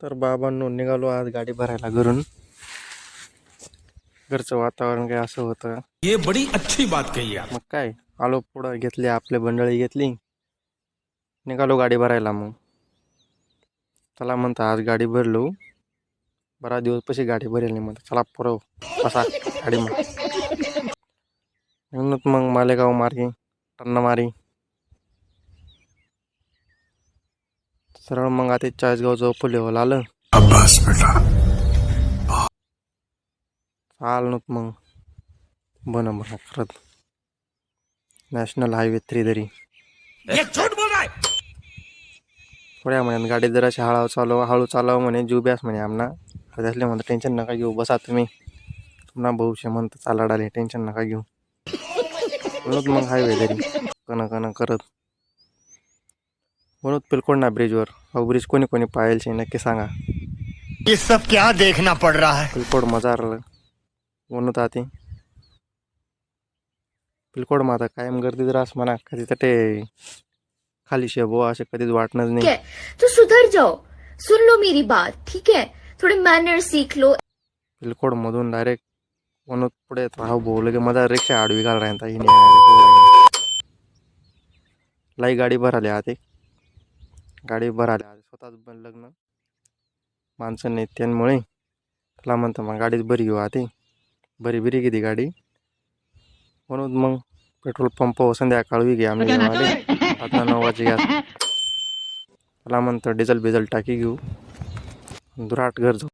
तर बाबांनो निघालो आज गाडी भरायला घरून. घरचं वातावरण काय असं होतं? ये बड़ी अच्छी बात कही मग काय आलो पुढं घेतली आपले बंडळी घेतली. निघालो गाडी भरायला मग. चला म्हणतं आज गाडी भरलो. बरा दिवस पशी गाडी भरेल नाही म्हणतं. चला पुरव बसा गाडी मग म्हणूनच मग मालेगाव मार्गे टन्ना सरळ मग आता चाळीसगाव चौपल्लीवर आलं. अब्बास बेटा. चाल नव्हतं मग. बन बन करत नॅशनल हायवे थ्री तरी. ये झूठ बोल रहा है थोड्या महिन्यात गाडी जराशी हळू चालव हळू चालव म्हणे जीव ब्यास म्हणे आमना. त्यातले म्हणतं टेन्शन नका घेऊ बसा तुम्ही. तुम्हाला भविष्य म्हणतं चाला डाले टेन्शन नका घेऊ. म्हणून मग हायवे तरी कन कन करत. म्हणून पिलकोडना ब्रिजवर. हा ब्रिज कोणी कोणी पाहिजे नक्की सांगा. ये सब क्या देखना पड़ रहा है? पिलकोड मजार म्हणत आते. पिलकोड माझा कायम गर्दी जर असं म्हणा कधी तर ते खाली शेबो असे कधीच वाटणंच ठीक नाही है तो सुधर जाओ. सुन लो मेरी बात ठीक है थोड़े मैनर सीख लो. पिलकोड मधून डायरेक्ट म्हणत पुढे येतो हा भाऊ लगे माझा रिक्षा आडवी घाल राहता ही नाही लाई गाडी भराली आते. गाडी भराली आते स्वतःच बन लग्न. माणसं नाही त्यांमुळे. त्याला म्हणतं मग गाडीच बरी घेऊ आते बरी बिरी किती गाडी. म्हणून मग पेट्रोल पंप संध्याकाळी घे आम्ही आता नऊ वाजे गॅस त्याला म्हणतं डिझेल बिझेल टाकी घेऊ. दुराट घर जाऊ